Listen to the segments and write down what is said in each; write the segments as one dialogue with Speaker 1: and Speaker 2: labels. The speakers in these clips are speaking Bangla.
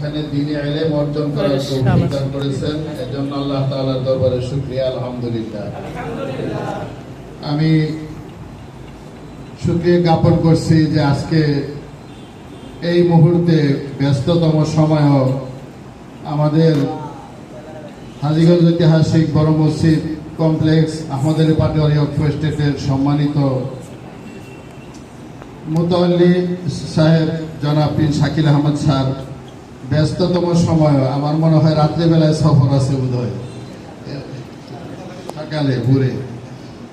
Speaker 1: এখানে দিনে এলেম অর্জন করার তৌফিক দান করেছেন। এজন্য আল্লাহ তাআলার দরবারে শুকরিয়া আলহামদুলিল্লাহ। আমি শুক্রিয়া জ্ঞাপন করছি যে আজকে এই মুহূর্তে ব্যস্ততম সময়ও আমাদের হাজিগঞ্জ ঐতিহাসিক বড় মসজিদ কমপ্লেক্স আমাদের পাটোয়ারি অক্ষ স্টেটের সম্মানিত মুতল্লি সাহেব জনাব শাকিল আহমদ স্যার। ব্যস্ততম সময় আমার মনে হয় রাত্রিবেলায় সফর আছে বোধ হয় সকালে, ভোরে।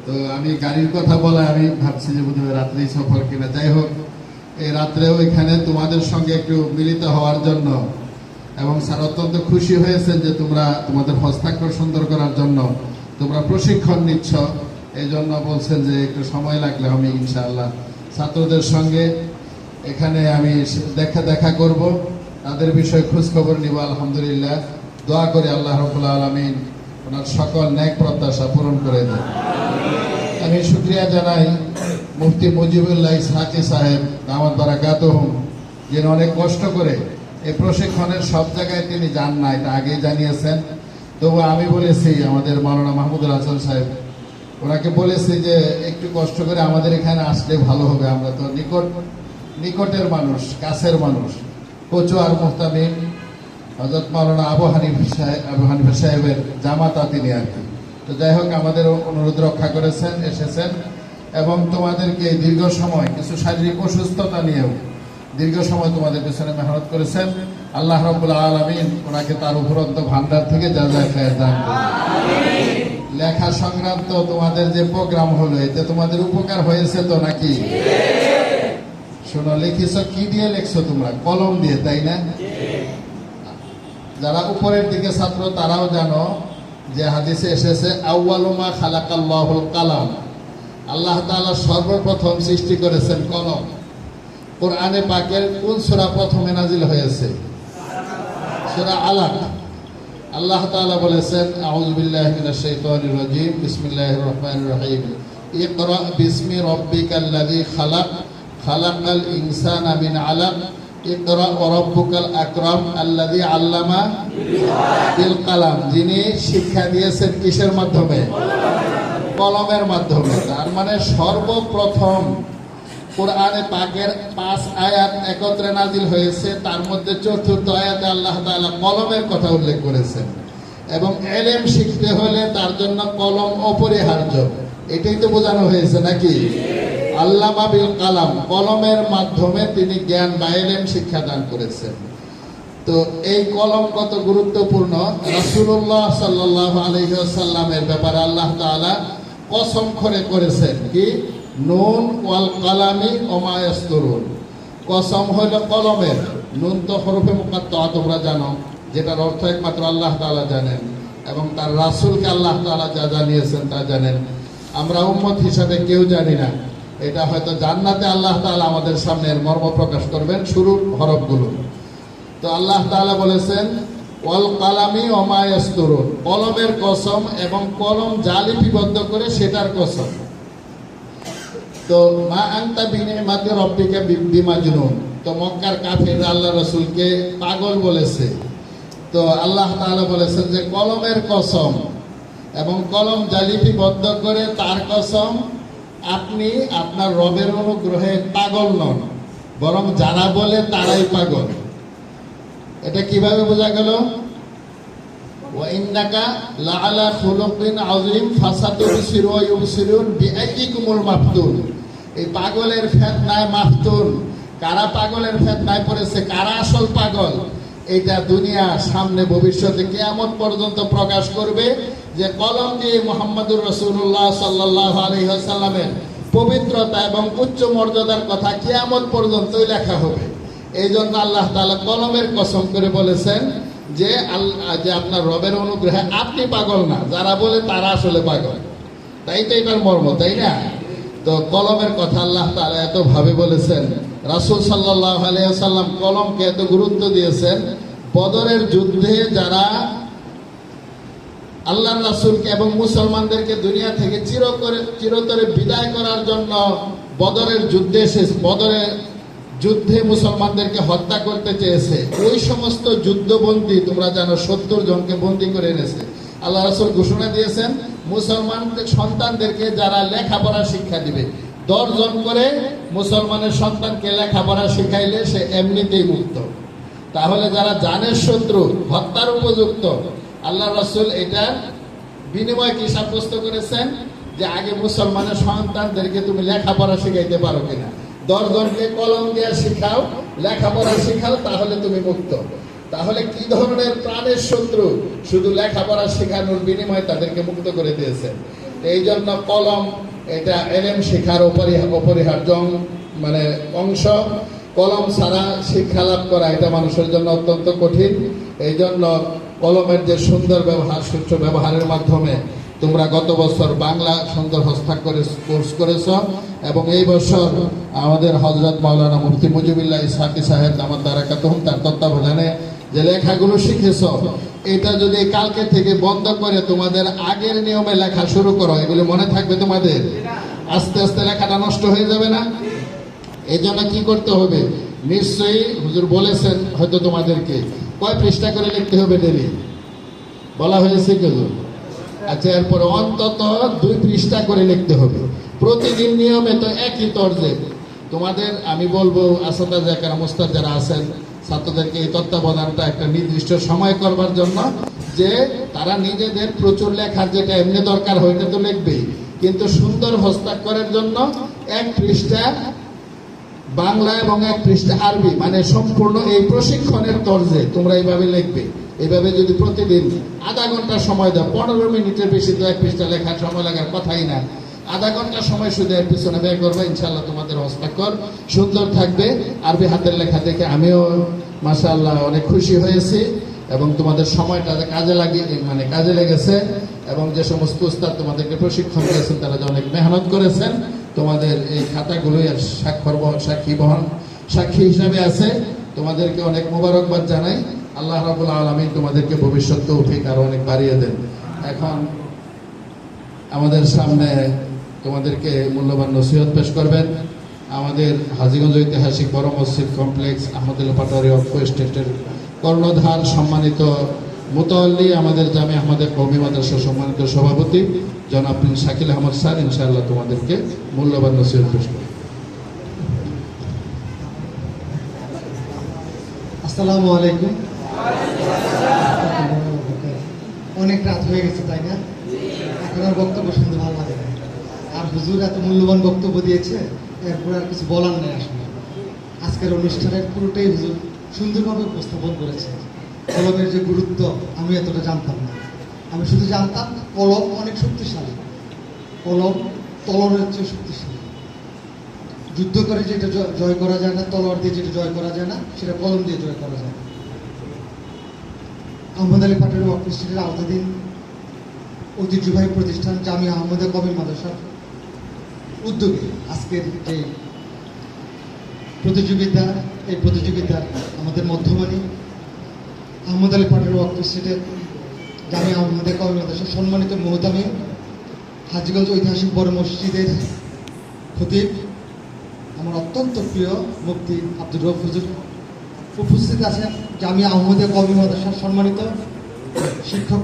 Speaker 1: তো আমি গাড়ির কথা বলে, আমি ভাবছি যে বোধ হয় রাত্রেই সফর কিনা। যাই হোক, এই রাত্রে ওইখানে তোমাদের সঙ্গে একটু মিলিত হওয়ার জন্য এবং স্যার অত্যন্ত খুশি হয়েছেন যে তোমরা তোমাদের হস্তাক্ষর সুন্দর করার জন্য তোমরা প্রশিক্ষণ নিচ্ছ। এই জন্য বলছেন যে একটু সময় লাগলে আমি ইনশাআল্লাহ ছাত্রদের সঙ্গে এখানে আমি দেখা দেখা করব। তাদের বিষয়ে খোঁজ খবর নিব, আলহামদুলিল্লাহ। দোয়া করে আল্লাহ রবুল্লা আলমিন ওনার সকল ন্যাক প্রত্যাশা পূরণ করে দেন। আমি শুক্রিয়া জানাই মুফতি মুজিবুল্লাহ সাকি সাহেব দামাদ বারাকাত যিনি অনেক কষ্ট করে এই প্রশিক্ষণের সব জায়গায় তিনি যান না, এটা আগেই জানিয়েছেন। তবু আমি বলেছি, আমাদের মাওলানা মাহমুদুল হাসান সাহেব, ওনাকে বলেছি যে একটু কষ্ট করে আমাদের এখানে আসলে ভালো হবে, আমরা তো নিকট, নিকটের মানুষ, কাছের মানুষ। কচুয়ার মোহতামিম হজরত মাওলানা আবু হানিফ সাহেব আবু হানিফা সাহেবের জামাতা তিনি আর কি। তো যাই হোক আমাদের অনুরোধ রক্ষা করেছেন, এসেছেন এবং তোমাদেরকে দীর্ঘ সময় কিছু শারীরিক অসুস্থতা নিয়েও দীর্ঘ সময় তোমাদের পেছনে মেহনত করেছেন। আল্লাহ রবুল্লা আলমিন ওনাকে তার উপরন্ত ভান্ডার থেকে যা যা খায় দান লেখা সংক্রান্ত তোমাদের যে প্রোগ্রাম হলো, এতে তোমাদের উপকার হয়েছে তো নাকি? শোনো লিখিস কি দিয়ে লিখছো তোমরা? কলম দিয়ে, তাই না? যারা উপরের দিকে ছাত্র, তারাও জানো যে হাদিসে এসেছে আউ্বালুমা খালাকাল্লাহুল কালাম। আল্লাহ তাআলা সর্বপ্রথম সৃষ্টি করেছেন কলম। কোরআনে পাকের কোন সূরা প্রথমে নাজিল হয়েছে? সূরা আলাক। আল্লাহ তাআলা বলেছেন, আউযু বিল্লাহি মিনাশ শাইতানির রাজীম, বিসমিল্লাহির রহমানির রহিম। ইকরা বিসমি রাব্বিকাল্লাযী খালাক। খালাকাল ইনসানা মিন আলাক ইকরা ওয়া রাব্বুকাল আকরাম আল্লাযী আল্লামা বিল কালাম যিনি শিক্ষা দিয়েছেন কিসের মাধ্যমে? কলমের মাধ্যমে। তার মানে সর্বপ্রথম কোরআনে পাকের পাঁচ আয়াত একত্রে নাজিল হয়েছে। তার মধ্যে চতুর্থ আয়াতে আল্লাহ তাআলা কলমের কথা উল্লেখ করেছেন। এবং এলেম শিখতে হলে তার জন্য কলম অপরিহার্য। এটাই তো বোঝানো হয়েছে নাকি? আল্লামা বিল কালাম কলমের মাধ্যমে তিনি জ্ঞান বা এলেম শিক্ষাদান করেছেন। তো এই কলম কত গুরুত্বপূর্ণ? রাসূলুল্লাহ সাল্লাল্লাহু আলাইহি ওয়াসাল্লামের ব্যাপারে আল্লাহ তাআলা কসম করে করেছেন কি? নুন ওয়াল কালামি ওমা ইয়াসতুরুন। কসম হইল কলমের। নুন তো হরফে মুকাত্তা তোমরা জানো, যেটার অর্থ একমাত্র আল্লাহ তাআলা জানেন এবং তার রাসূলকে আল্লাহ তাআলা যা জানিয়েছেন তা জানেন। আমরা উম্মত হিসাবে কেউ জানি না। এটা হয়তো জান্নাতে আল্লাহ তাআলা আমাদের সামনে এর মর্ম প্রকাশ করবেন শুরুর হরফগুলো। তো আল্লাহ তাআলা বলেছেন, ওয়াল কালামি অমায়াস্তরুন কলমের কসম এবং কলম যা লিপিবদ্ধ করে সেটার কসম। তো মা আন্তা বিনে মাতে রব্বিকে বিমাজনুন। তো মক্কার কাফির আল্লাহ রসুলকে পাগল বলেছে। তো আল্লাহ তাআলা বলেছেন যে কলমের কসম এবং কলম যা লিপিবদ্ধ করে তার কসম আপনি আপনার রবের অনুগ্রহে পাগল নন, বরং যারা বলে তারাই পাগল। এটা কীভাবে বোঝা গেল? এই পাগলের কারা পাগলের পড়েছে? কারা আসল পাগল? এটা দুনিয়া, সামনে, ভবিষ্যতে, কিয়ামত পর্যন্ত প্রকাশ করবে। যে কলম দিয়ে মোহাম্মদুর রসুল্লাহ সাল্লাহ আলহিহাসাল্লামের পবিত্রতা এবং উচ্চ মর্যাদার কথা কিয়ামত পর্যন্তই লেখা হবে। এই জন্য আল্লাহ তালা কলমের কসম করে বলেছেন যে আল্লাহ, যে আপনার রবের অনুগ্রহে আপনি পাগল না, যারা বলে তারা আসলে পাগল। তাই তো এটার মর্ম, তাই না? তো কলমের কথা আল্লাহ তালা এত ভাবে বলেছেন, রাসূল সাল্লাল্লাহু আলাইহি সাল্লাম কলমকে এত গুরুত্ব দিয়েছেন, বদরের যুদ্ধে যারা আল্লাহ রাসূলকে এবং মুসলমানদেরকে দুনিয়া থেকে চির করে চিরতরে বিদায় করার জন্য বদরের যুদ্ধে এসে বদরের যুদ্ধে মুসলমানদেরকে হত্যা করতে চেয়েছে। ওই সমস্ত যুদ্ধবন্দী তোমরা জানো সত্তর জনকে বন্দী করে এনেছে। আল্লাহ রাসুল ঘোষণা দিয়েছেন মুসলমানদের সন্তানদেরকে যারা লেখাপড়া শিক্ষা দিবে দশজন করে মুসলমানের সন্তানকে লেখাপড়া শিখাইলে সে এমনিতেই মুক্ত। তাহলে যারা জানের শত্রু, হত্যার উপযুক্ত আল্লাহ রসুল এটার বিনিময় কি সাব্যস্ত করেছেন? যে আগে মুসলমানের সন্তানদেরকে তুমি লেখাপড়া শিখাইতে পারো কিনা? দশজনকে কলম দিয়ে শিখাও, লেখাপড়া শিখাও, তাহলে তুমি মুক্ত। তাহলে কি ধরনের প্রাণের শত্রু শুধু লেখাপড়া শেখানোর বিনিময়ে তাদেরকে মুক্ত করে দিয়েছেন এই জন্য কলম এটা এলএম শেখার অপরিহা- অপরিহার্য মানে অংশ। কলম ছাড়া শিক্ষা লাভ করা এটা মানুষের জন্য অত্যন্ত কঠিন। এই জন্য কলমের যে সুন্দর ব্যবহার সুষ্ঠু ব্যবহারের মাধ্যমে তোমরা গত বছর বাংলা সুন্দর হস্তাক্ষরে কোর্স করেছ এবং এই বছর আমাদের হজরত মাওলানা মুফতি মুজিবুল্লাহ ইসাকি সাহেব আমার দ্বারা কাতহম, তার তত্ত্বাবধানে যে লেখাগুলো শিখেছ, এটা যদি কালকে থেকে বন্ধ করে তোমাদের আগের নিয়মে লেখা শুরু করো, এগুলি মনে থাকবে তোমাদের? আস্তে আস্তে লেখাটা নষ্ট হয়ে যাবে না? এই জন্য কি করতে হবে? নিশ্চয়ই হুজুর বলেছেন হয়তো তোমাদেরকে। কয় পৃষ্ঠা করে লিখতে হবে ডেলি বলা হয়েছে কেউ আচ্ছা এরপরে অন্তত দুই পৃষ্ঠা করে লিখতে হবে। প্রতিদিন নিয়মে তো একই তর্জে। তোমাদের, আমি বলব, আসাদা জাকার মোস্তাদ যারা আছেন, ছাত্রদেরকে এই তত্ত্বাবধানটা একটা নির্দিষ্ট সময় করবার জন্য যে তারা নিজেদের প্রচুর লেখার যেটা এমনি দরকার হয় এটা তো লিখবেই। কিন্তু সুন্দর হস্তাক্ষরের জন্য এক পৃষ্ঠা বাংলা এবং এক পৃষ্ঠা আরবি মানে সম্পূর্ণ এই প্রশিক্ষণের তর্জে তোমরা এইভাবে লিখবে। এইভাবে যদি প্রতিদিন আধা ঘণ্টা সময় দাও, পনেরো মিনিটের বেশি তো এক পৃষ্ঠা লেখার সময় লাগার কথাই না। আধা ঘণ্টা সময় শুধু এর পিছনে ব্যয় করবে ইনশাল্লাহ তোমাদের হস্তাক্ষর সুন্দর থাকবে। আরবি হাতের লেখা দেখে আমিও, মাশাআল্লাহ, অনেক খুশি হয়েছি এবং তোমাদের সময়টা কাজে লাগিয়ে মানে কাজে লেগেছে এবং যে সমস্ত উস্তাদ তোমাদেরকে প্রশিক্ষণ দিয়েছেন, তারা যে অনেক মেহনত করেছেন। তোমাদের এই খাতাগুলোই স্বাক্ষর সাক্ষী বহন, সাক্ষী হিসাবে আছে। তোমাদেরকে অনেক মোবারকবাদ জানাই। আল্লাহ রাবুল আলমী তোমাদেরকে ভবিষ্যৎ তৌফিক আরও অনেক বাড়িয়ে দেন। এখন আমাদের সামনে তোমাদেরকে মূল্যবান নসিহত পেশ করবেন। আমাদের হাজিগঞ্জ ঐতিহাসিক বড় মসজিদ কমপ্লেক্স আহমদুল্লাহ পাটারি অক্ষ স্টেটের কর্ণধার সম্মানিত মুতল্লি আমাদের জামে আমাদের কৌমি মাদ্রাসা সম্মানিত সভাপতি, জনাব শাকিল আহমদ স্যার, ইনশাআল্লাহ তোমাদেরকে মূল্যবান নসিহত পেশ
Speaker 2: আসসালামু আলাইকুম। অনেক রাত হয়ে গেছে, তাই না? এখন আর বক্তব্য শুনতে ভালো লাগে না। আর হুজুর এত মূল্যবান বক্তব্য দিয়েছে, এরপর আর কিছু বলার নেই আসলে। আজকের অনুষ্ঠানের পুরোটাই হুজুর সুন্দরভাবে উপস্থাপন করেছে। কলমের যে গুরুত্ব, আমি এতটা জানতাম না। আমি শুধু জানতাম কলম অনেক শক্তিশালী। কলম তলরের চেয়ে শক্তিশালী। যুদ্ধ করে যেটা জয় করা যায় না, তলোয়ার দিয়ে যেটা জয় করা যায় না, সেটা কলম দিয়ে জয় করা যায় আহমদ আলী পাটের অফিসের আওতাধীন ঐতিহ্যবাহী প্রতিষ্ঠান জামি আহমদে কবির মাদ্রাসার উদ্যোগে আজকের এই প্রতিযোগিতা, এই প্রতিযোগিতার আমাদের মধ্যমানী আহমদ আলী পাটের অফিসের জামি আহমদে মাদ্রাসার সম্মানিত মোহতামি হাজিগঞ্জ ঐতিহাসিক বড় মসজিদের খতিব আমার অত্যন্ত প্রিয় মুক্তি আব্দুর রব হুজুর উপস্থিত আছেন। জামিয়া আহমদে কবি মাদ্রাসার সম্মানিত শিক্ষক